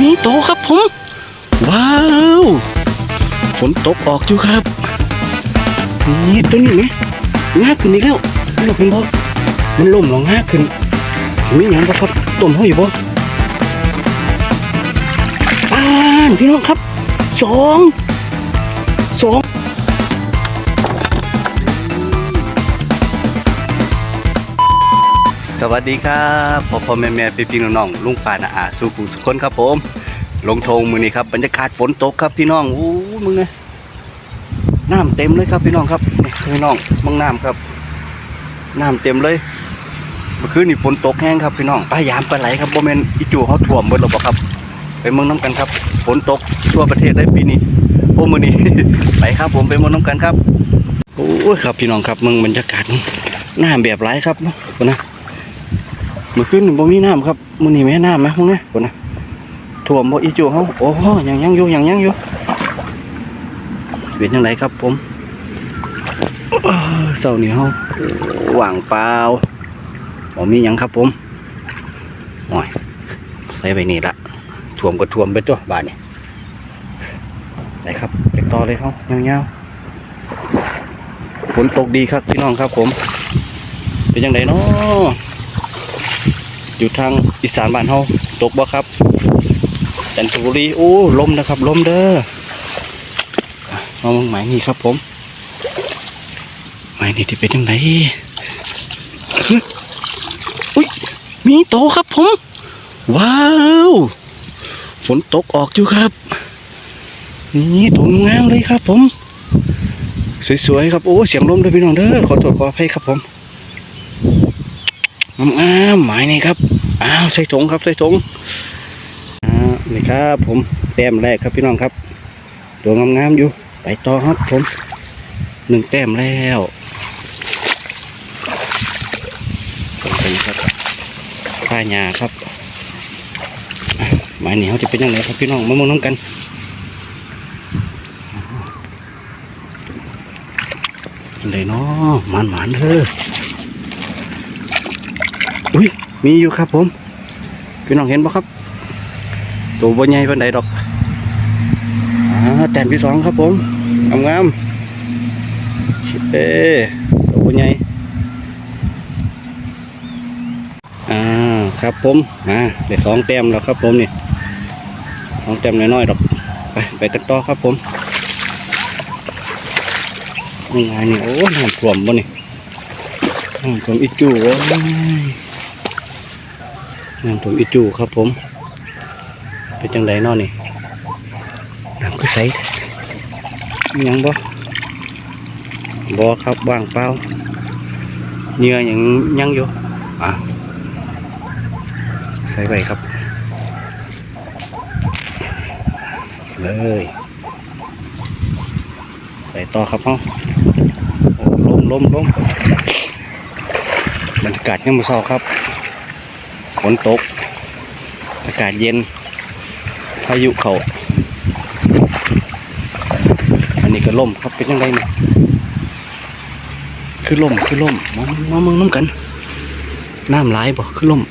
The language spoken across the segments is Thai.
มีโตครับผม ว้าวฝนตกออกอยู่ครับนี่ตัวนี้ไหมงากขึ้นอีกแล้วนี่เราเป็นบ่มันล่มหรองากขึ้นมีหยังบ่ครับต้มห้อยบ่ป้านพี่น้องครับสองสอง สวัสดีครับพ่อพ่อแม่แม่พี่พี่น้องน้องลุงป่านาอาสู่ผู้สุคนครับผม ลงทงมือนี้ครับบรรยากาศฝนตกครับพี่น้องอู้มึงไงน้ำเต็มเลยครับพี่น้องครับพี่น้องมึงน้ำครับน้ำเต็มเลยเมื่อคืนนี่ฝนตกแห้งครับพี่น้องปลายามปลาไหลครับโบเมนอีจูเขาถ่วมหมดหรอครับ ไปเมืองน้ำกันครับ ฝนตกทั่วประเทศได้ปีนี้โอ้มือนี้ไปครับผมไปเมืองน้ำกันครับโอ้ยครับพี่น้องครับเมืองบรรยากาศน้ำแบบไรครับเนาะ มื่อคืนนี่บ่มีน้ำครับมื้อนี้แม่น้ำนะพวกนี้พุ่นนะท่วมบ่อีจูเฮาโอ้โหยังยังอยู่ยังยังอยู่เป็นจังไดครับ ผมเอ้อเช้านี้เฮาว่างเปล่าบ่มีหยังครับ ผมโอ้ยใส่ไปนี่ละท่วมก็ท่วมไปตัวบ้านนี่ไปครับไปต่อเลยเฮายาวๆฝนตกดีครับพี่น้องครับ ผม เป็นจังไดเนาะ อยู่ทางอีสานบ้านเฮาตกบ่ครับจันทบุรีโอ้ลมนะครับลมเด้ออะมองหมายนี่ครับผมหมายนี่ที่เป็นยังไงอุ้ยมีโตครับผม ว้าวฝนตกออกอยู่ครับ นี่ตัวงามเลยครับผม สวยๆครับโอ้เสียงลมด้วยพี่น้องเด้อขอโทษขออภัยครับผม งามๆหมายนี่ครับอ้าวใส่ถุงครับใส่ถุงอ่านี่ครับ ผมแต้มแรกครับพี่น้องครับ ตัวงามๆอยู่ ไปต่อครับผมหนึ่งแต้มแล้วตรงนี้ครับผ้าหยาครับหมายนี่เขาจะเป็นยังไงครับพี่น้องมามองน้ำกันเลยเนาะหมันหมันเถอะ อุ้ยมีอยู่ครับ ผมพี่น้องเห็นปะครับ ตัวบนใหญ่เป็นใดดอกอแต้มที่สองครับผมงามงามๆเอ้ตัวบนใหญ่อ่าครับผมอ่าได้สองแต้มแล้วครับ ผมนี่สองแต้มน้อยๆดอกไปไปกันต่อครับผมยังไงนี่โอ้น้ำท่วมบ่นี่น้ำท่วมอีจูโอ้ย น้ำผมอิจูครับผม เป็นจังไดเนอนี่น้ำก็ใสมีหยังบ่บ่ครับว่างเปล่าเหงื่ออย่างยังอยู่อะใส่ไว้ครับเลยไปต่อครับเฮาโอ้ลมลมลมบรรยากาศยังไม่เศร้าครับ ฝนตก อากาศเย็น พายุเขาอันนี้ก็ล่มครับเป็นยังไงเนี่ยคือล่มคือล่มมามามึงน้ำกันน้ำไหลายบ่คือล่ม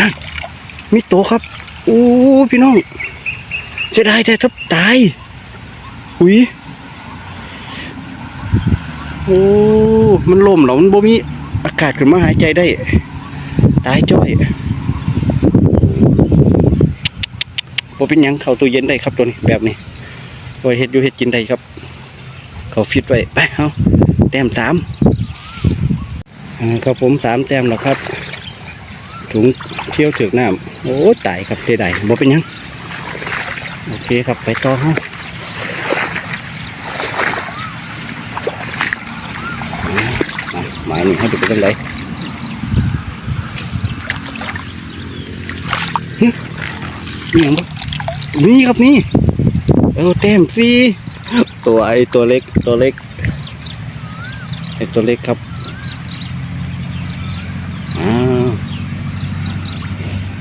นั่นมีโตครับโอ้พี่น้องเสียดายแต่ทับตายหุยโอ้ มันล่มเหรอมันบ่มี อากาศขึ้นมาหายใจได้ตายจ้อยบ่เป็นยังเข้าตู้เย็นได้ครับตัวนี้แบบนี้ไว้เฮ็ดอยู่เฮ็ดกินได้ครับ เขาฟิตไว้ไปเอาแต้มสามอ่าครับผมสามแต้มแล้วครับถุงเที่ยวถึกน้ำโอ้ตายครับเสียดายบ่เป็นยัง โอเคครับไปต่อเฮาอะหมายนี่ให้ดูเป็นจังไดนี่ยังบ่นี่ครับนี่เออเต็มฟรีตัวไอตัวเล็กตัวเล็กไอตัวเล็กครับอ่า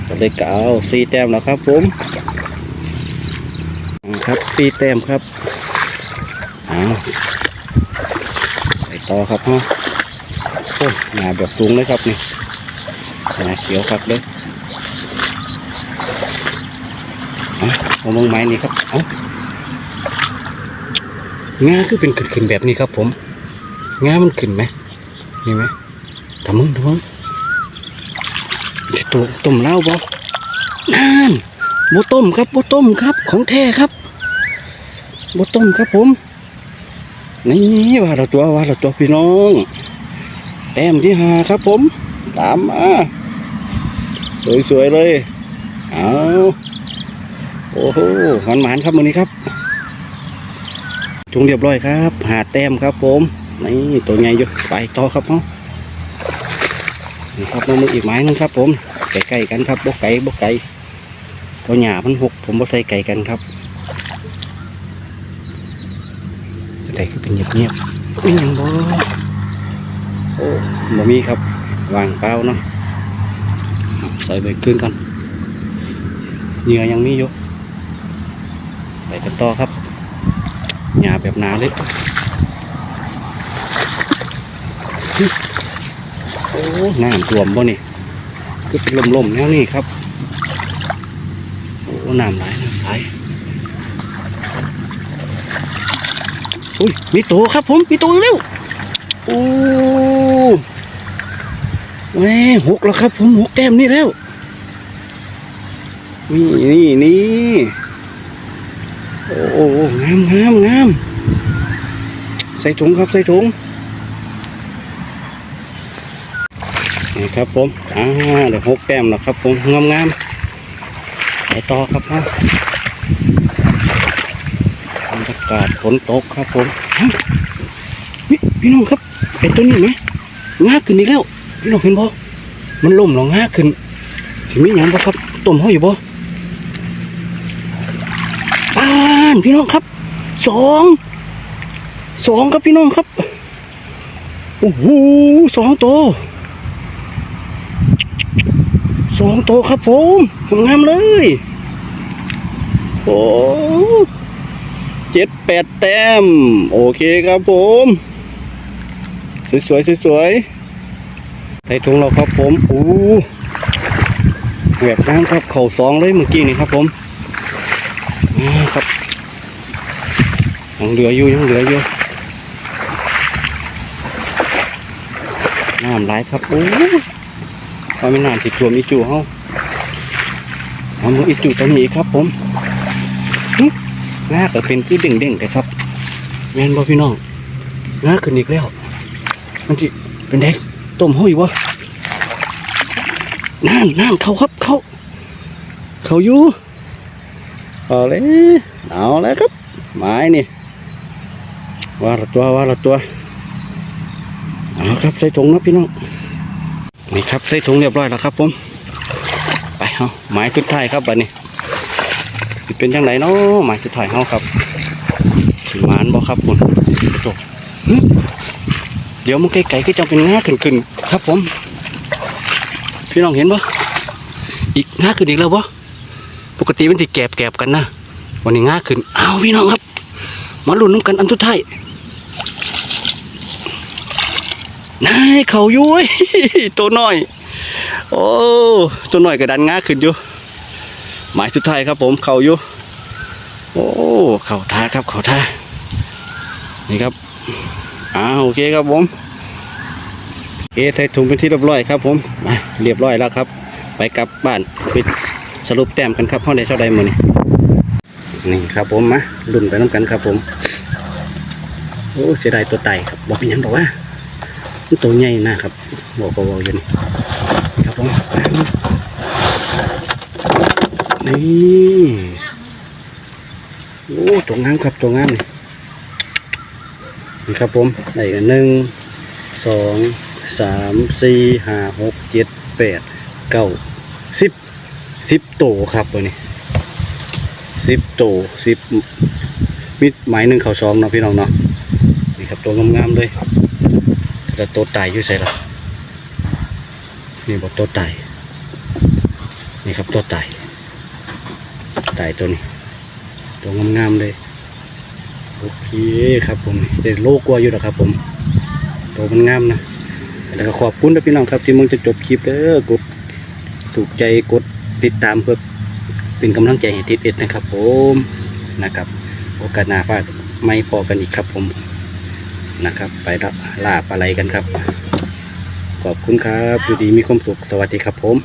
ตัวเล็กเก็เอาสี่แต้มแล้วครับผมครับสี่แต้มครับอ้าวไปต่อครับฮะ อ้หนาแบบสูงเลยครับนี่หนาเขียวครับเลยเอาเอามองไม้นี่ครับเอางาคือเป็นขึ้นๆแบบนี้ครับ ผมงามันขึ้นไหมนี่ไหมทำมึงทำมึงตัวต้มเล้าบ่นั่นโบต้มครับโบต้มครับ ของแท้ครับโบต้มครับผมนี่ว่าเราตัวว่าเราตัวพี่น้อง แต้มที่หาครับผม ตามมา สวย ๆ เลย เอาโอ้โหหวานหมานๆครับมือนี้ครับถุงเรียบร้อยครับ หาแต้มครับผม นี่ตัวใหญ่อยู่ไปต่อครับเนาะนี่ครับมามืออีกไม้หนึงครับ ผมใกล้ๆกันครับบกไก่บกไก่ตัวหยามันหกผมบกใส่ไก่กันครับอะไรก็เป็นเงียบๆไม่ยังบ่ โอ้บ่มีครับวางเปล่าเนาะใส่ใบขึ้นก่อนเหงื่อยังมีอยู่ไปกันต่อครับหยาแบบหนาเลยโอ้น้ำท่วมบ่นี่ก็เป็นลมๆแนวนี้ครับโอ้น้ำไหลน้ำไหลอุ้ยมีตัวครับผมมีตัวเร็ว โอ้แหม่หกแล้วครับ ผมหกแต้มนี่แล้ว นี่นี่นี่โอ้โงามงามงามใส่ถุงครับใส่ถุงนี่ครับผมอ่าเดี๋ยวหกแต้มแล้วครับผมงามงามไปต่อครับพ่อบรรยากาศฝนตกครับผมพี่น้องครับ เป็นตัวนี้ไหมงาขึ้นอีกแล้วพี่น้องเห็นบ่มันล่มหรองาขึ้นสิมีหยังบ่ครับต้มห้อยอยู่บ่ปานพี่น้องครับสองสองครับพี่น้องครับโอ้โหสองตัวสองตัวครับผมงามเลยโอ้เจ็ดแปดแต้ม โอเคครับผม สวยๆสวยๆใส่ถุงเราครับผมอู้แหวกน้ำครับเข่าสองเลยเมื่อกี้นี่ครับผมอ่ครับยังเหลืออยู่ยังเหลืออยู่น้ำไหลายครับโอ้พอไม่นานติดตัวมีจูเฮาเอามืออีจูตัวนี้ครับผมหึงาก็เป็นคือเด้งๆแต่ครับแม่นบ่พี่น้องงาขึ้นอีกแล้ว มันจิเป็นไงต้มห้อยวะนั่นนั่นเขาครับเขาเขาอยู่เอาเลยเอาแล้วครับไม้นี่ว่าละตัวว่าละตัวเอาครับใส่ถุงนะพี่น้องนี่ครับใส่ถุงเรียบร้อยแล้วครับผมไปเอาไม้สุดท้ายครับบัดนี้เป็นยังไงเนาะไม้สุดท้ายเฮาครับถึงหมานบ่ครับคุณโตหึ เดี๋ยวมันไก่ๆก็จะเป็นง่าขึ้นๆครับผม พี่น้องเห็นปะอีกง่าขึ้นอีกแล้วปะปกติมันจะแกบแกบๆกันนะวันนี้ง่าขึ้นอ้าวพี่น้องครับ มาลุ้นน้ำกันอันสุดท้ายนายเขาอยู่เว้ยตัวน้อย โอ้ตัวน้อยก็ดันง่าขึ้นอยู่หมายสุดท้ายครับ ผมเขาอยู่โอ้เขาท่าครับเขาท่านี่ครับ อ่าโอเคครับผมเอใส่ถุงเป็นที่เรียบร้อยครับผมมาเรียบร้อยแล้วครับ ไปกลับบ้านไปสรุปแต้มกันครับห้องใดเท่าใดมือนี่นี่ครับผมมาลุ่นไปน้ำกันครับผมโอ้เสียดายตัวไตครับบอกเป็นยังบอกว่าตัวใหญ่นะครับบอกบอกอยู่นี่ครับผมนี่โอ้ตัวงามครับตัวงามนี่ นี่ครับผมได้กันหนึ่งสองสามสี่ห้าหกเจ็ดแปดเก้าสิบสิบโตครับตัวนี้สิบโตสิบมิดหมายหนึ่งเขาสองเนาะพี่น้องเนาะนี่ครับตัวงามๆเลยแต่ตัวตายอยู่ใส่ละนี่บอกตัวตายนี่ครับตัวตายตายตัวนี้ ตัวงามๆเลย โอเคครับผมได้โลกว่าอยู่แล้วครับ ผมตัวมันงามนะแล้วก็ขอบคุณนะพี่น้องครับ ที่มึงจะจบคลิปเด้อกดถูกใจกดติดตามเพื่อเป็นกำลังใจให้ทิศเอ็ดนะครับ ผมนะครับ โอกาสหน้าฟาดไม่พอกันอีกครับผมนะครับ ไปลาปลาไหลกันครับ ขอบคุณครับอยู่ดีมีความสุขสวัสดีครับผม